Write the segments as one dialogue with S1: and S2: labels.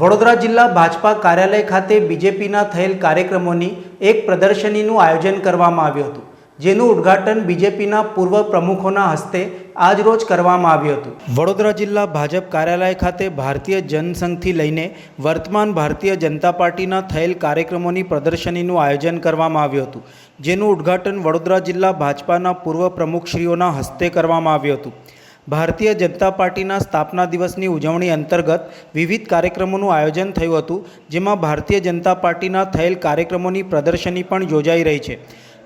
S1: વડોદરા જિલ્લા ભાજપા કાર્યાલય ખાતે બીજેપીના થયેલ કાર્યક્રમોની એક પ્રદર્શનીનું આયોજન કરવામાં આવ્યું હતું, જેનું ઉદ્ઘાટન બીજેપીના પૂર્વ પ્રમુખોના હસ્તે આજરોજ કરવામાં આવ્યું હતું. વડોદરા જિલ્લા ભાજપ કાર્યાલય ખાતે ભારતીય જનસંઘથી લઈને વર્તમાન ભારતીય જનતા પાર્ટીના થયેલ કાર્યક્રમોની પ્રદર્શનીનું આયોજન કરવામાં આવ્યું હતું, જેનું ઉદ્ઘાટન વડોદરા જિલ્લા ભાજપાના પૂર્વ પ્રમુખશ્રીઓના હસ્તે કરવામાં આવ્યું હતું. ભારતીય જનતા પાર્ટીના સ્થાપના દિવસની ઉજવણી અંતર્ગત વિવિધ કાર્યક્રમોનું આયોજન થયું હતું, જેમાં ભારતીય જનતા પાર્ટીના થયેલ કાર્યક્રમોની પ્રદર્શની પણ યોજાઈ રહી છે.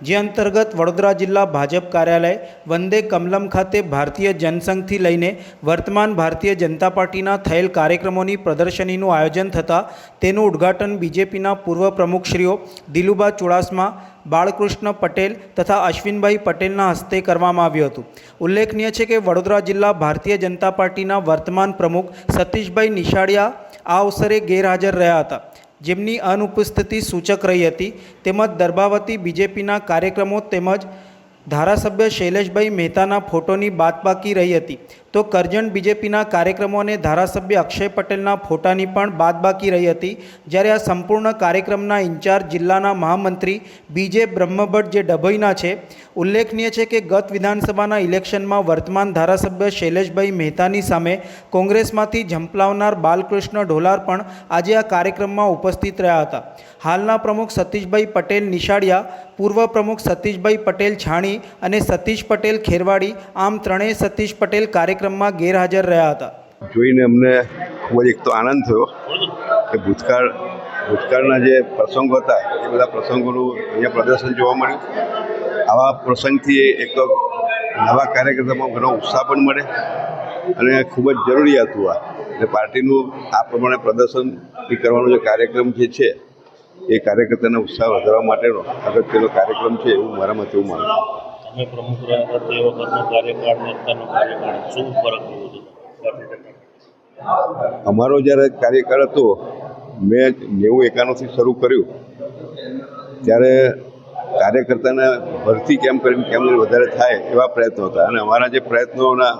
S1: જે અંતર્ગત વડોદરા જિલ્લા ભાજપ કાર્યાલય વંદે કમલમ ખાતે ભારતીય જનસંઘથી લઈને વર્તમાન ભારતીય જનતા પાર્ટીના થયેલ કાર્યક્રમોની પ્રદર્શનીનું આયોજન થતાં તેનું ઉદ્ઘાટન બીજેપીના પૂર્વ પ્રમુખશ્રીઓ દિલુબા ચુડાસમા, બાળકૃષ્ણ પટેલ તથા અશ્વિનભાઈ પટેલના હસ્તે કરવામાં આવ્યું હતું. ઉલ્લેખનીય છે કે વડોદરા જિલ્લા ભારતીય જનતા પાર્ટીના વર્તમાન પ્રમુખ સતીશભાઈ નિશાળિયા આ અવસરે ગેરહાજર રહ્યા હતા. જેમની અનુપસ્થિતિ સૂચક રહી હતી. તેમજ દરબાવતી બીજેપીના કાર્યક્રમો તેમજ ધારાસભ્ય શૈલેષભાઈ મહેતાના ફોટોની બાદબાકી રહી હતી. તો કરજણ બીજેપીના કાર્યક્રમો અને ધારાસભ્ય અક્ષય પટેલના ફોટાની પણ બાદબાકી રહી હતી. જ્યારે આ સંપૂર્ણ કાર્યક્રમના ઇન્ચાર્જ જિલ્લાના મહામંત્રી બીજે બ્રહ્મભટ્ટ જે ડભોઈના છે, ઉલ્લેખનીય છે કે ગત વિધાનસભાના ઇલેક્શનમાં વર્તમાન ધારાસભ્ય શૈલેષભાઈ મહેતાની સામે કોંગ્રેસમાંથી ઝંપલાવનાર બાલકૃષ્ણ ઢોલાર પણ આજે આ કાર્યક્રમમાં ઉપસ્થિત રહ્યા હતા. હાલના પ્રમુખ સતીશભાઈ પટેલ નિશાળિયા, પૂર્વ પ્રમુખ સતીશભાઈ પટેલ છાણી અને સતીશ પટેલ ખેરવાડી, આમ ત્રણેય સતીશ પટેલ કાર્યક્રમમાં ગેરહાજર રહ્યા હતા.
S2: જોઈને અમને ખૂબ જ એક તો આનંદ થયો કે ભૂતકાળ, ભૂતકાળના જે પ્રસંગો હતા, એ બધા પ્રસંગોનું અહીંયા પ્રદર્શન જોવા મળ્યું. આવા પ્રસંગથી એક તો નવા કાર્યકર્તામાં ઘણો ઉત્સાહ પણ મળે અને ખૂબ જ જરૂરી હતું આ એટલે પાર્ટીનું આ પ્રમાણે પ્રદર્શન કરવાનો જે કાર્યક્રમ જે છે, એ કાર્યકર્તાના ઉત્સાહ વધારવા માટેનો અગત્યનો કાર્યક્રમ છે એવું મારા મતે એવું માનું છું.
S3: પ્રમુખ રહ્યા વખતનો કાર્યકાળ અત્યારનો કાર્યકાળ શું ફરક જોવો છો?
S2: અમારો જ્યારે કાર્યકાળ હતો, મેં નેવું એકાણુંથી શરૂ કર્યું ત્યારે કાર્યકર્તાને ભરતી કેમ કરીને કેમ વધારે થાય એવા પ્રયત્નો હતા અને અમારા જે પ્રયત્નોના,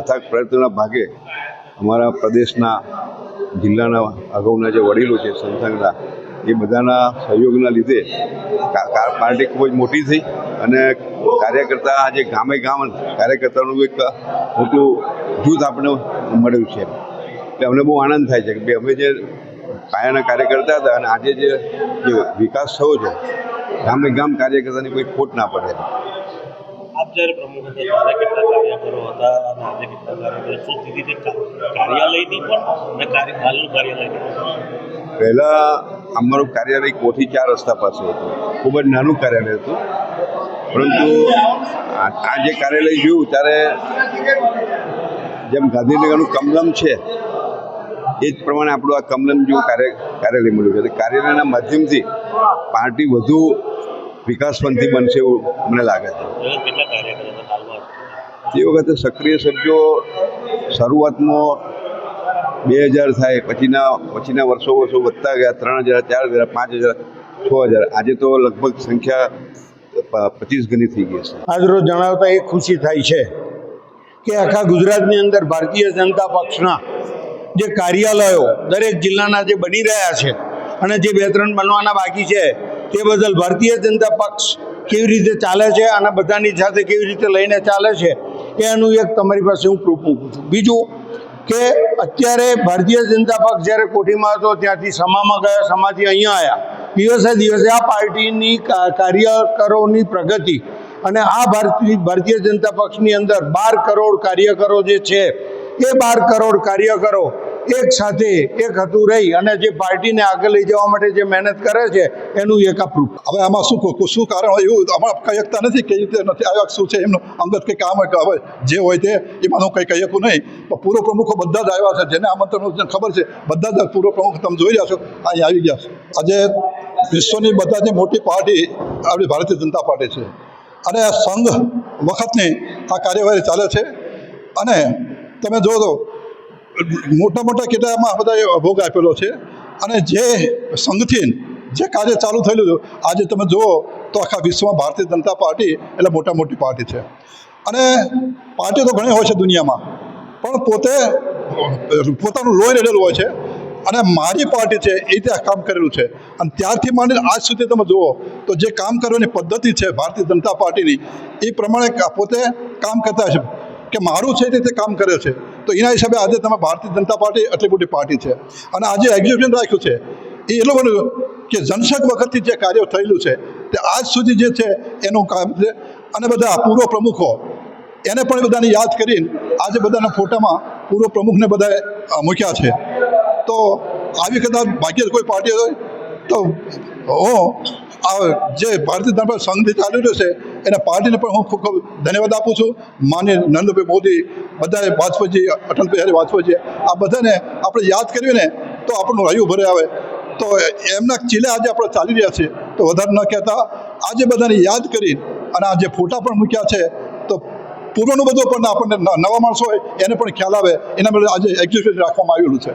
S2: અથાગ પ્રયત્નોના ભાગે અમારા પ્રદેશના જિલ્લાના અગાઉના જે વડીલો છે સંસંગના એ બધાના સહયોગના લીધે પાર્ટી ખૂબ જ મોટી થઈ અને કાર્યકર્તા આજે ગામે ગામ કાર્યકર્તાનું એક મોટું જૂથ આપણને મળ્યું છે. એટલે અમને બહુ આનંદ થાય છે કે અમે જે પાયાના કાર્યકર્તા હતા અને આજે જે વિકાસ થયો છે, ગામે ગામ કાર્યકર્તાની કોઈ ખોટ ના પડે.
S3: આપ પ્રમુખ હતા કાર્યાલય
S2: પહેલાં અમારું કાર્યાલય કોઠી ચાર રસ્તા પાસે હતું. ખૂબ જ નાનું કાર્યાલય હતું. પરંતુ આ જે કાર્યાલય જોયું ત્યારે જેમ ગાંધીનગરનું કમલમ છે એ જ પ્રમાણે આપણું આ કમલમ જેવું કાર્ય કાર્યાલય મળ્યું છે. એટલે કાર્યાલયના માધ્યમથી પાર્ટી વધુ વિકાસપંથી બનશે એવું મને લાગે છે. તે વખતે સક્રિય સભ્યો શરૂઆતમાં બે હજાર થાય, પછીના પછીના વર્ષો વર્ષો વધતા ગયા? ત્રણ હજાર, ચાર હજાર, પાંચ હજાર, છ હજાર. આજે તો લગભગ સંખ્યા પચીસ ગણી થઈ ગઈ છે.
S4: આજરોજ જણાવતા એ ખુશી થાય છે કે આખા ગુજરાતની અંદર ભારતીય જનતા પક્ષના જે કાર્યાલયો દરેક જિલ્લાના જે બની રહ્યા છે અને જે બે ત્રણ બનવાના બાકી છે, તે બદલ ભારતીય જનતા પક્ષ કેવી રીતે ચાલે છે અને બધાની સાથે કેવી રીતે લઈને ચાલે છે, એનું એક તમારી પાસે હું પ્રૂફ મૂકું છું. બીજું કે અત્યારે ભારતીય જનતા પક્ષ જ્યારે કોઠીમાં હતો, ત્યાંથી સમામાં ગયા, સમાથી અહીંયા આવ્યા. દિવસે દિવસે આ પાર્ટીની કાર્યકરોની પ્રગતિ અને આ ભારતીય ભારતીય જનતા પક્ષની અંદર બાર કરોડ કાર્યકરો જે છે, એ બાર કરોડ કાર્યકરો એક સાથે એક હતું રહી અને જે પાર્ટીને આગળ લઈ જવા માટે જે મહેનત કરે છે, એનું એક proof.
S5: હવે આમાં શું શું કારણ હોય એવું આમાં કહી શકતા નથી, કઈ રીતે નથી? આવ્યા શું છે? એમનું અંગત કંઈ કામ હવે જે હોય તે, એમાં હું કંઈ કહી શકું નહીં. પણ પૂર્વ પ્રમુખો બધા જ આવ્યા છે, જેને આમંત્રણ ખબર છે, બધા જ પૂર્વ પ્રમુખ તમે જોઈ રહ્યા છો અહીં આવી ગયા છે. આજે વિશ્વની બધાથી મોટી પાર્ટી આપણી ભારતીય જનતા પાર્ટી છે. અને સંઘ વખતની આ કાર્યવાહી ચાલે છે. અને તમે જો તો મોટા મોટા કેટલામાં બધા ભોગ આપેલો છે. અને જે સંઘથી જે કાર્ય ચાલુ થયેલું આજે તમે જુઓ તો આખા વિશ્વમાં ભારતીય જનતા પાર્ટી એટલે મોટા મોટી પાર્ટી છે. અને પાર્ટી તો ઘણી હોય છે દુનિયામાં, પણ પોતે પોતાનું લોહી રહેલું હોય છે. અને મારી પાર્ટી છે એ રીતે કામ કરેલું છે. અને ત્યારથી માંડીને આજ સુધી તમે જુઓ તો જે કામ કરવાની પદ્ધતિ છે ભારતીય જનતા પાર્ટીની, એ પ્રમાણે પોતે કામ કરતા છે. કે મારું છે તે કામ કરે છે. તો એના હિસાબે આજે તમે ભારતીય જનતા પાર્ટી આટલી મોટી પાર્ટી છે. અને આજે એક્ઝિબિશન રાખ્યું છે. એ એટલું બધું કે જનસંઘ વખતથી જે કાર્ય થયેલું છે, તે આજ સુધી જે છે એનું કામ છે. અને બધા પૂર્વ પ્રમુખો, એને પણ બધાને યાદ કરીને આજે બધાના ફોટામાં પૂર્વ પ્રમુખને બધાએ મૂક્યા છે. તો આવી કદાચ બાકી કોઈ પાર્ટી હોય તો હું આ જે ભારતીય જનતા સંઘથી ચાલી રહ્યો છે એના પાર્ટીને પણ હું ખૂબ ખૂબ ધન્યવાદ આપું છું. માન્ય નરેન્દ્રભાઈ મોદી બધાએ વાજપેયીજી અટલ બિહારી વાજપેયીજી આ બધાને આપણે યાદ કર્યું ને તો આપણું હયું ભરે આવે. તો એમના ચીલે આજે આપણે ચાલી રહ્યા છે તો વધારે ન કહેતા, આજે બધાને યાદ કરી અને આ જે ફોટા પણ મૂક્યા છે, તો પૂર્વનું બધું પણ આપણને નવા માણસો હોય, એને પણ ખ્યાલ આવે. એના માટે આજે એક્ઝિબિશન રાખવામાં આવેલું છે.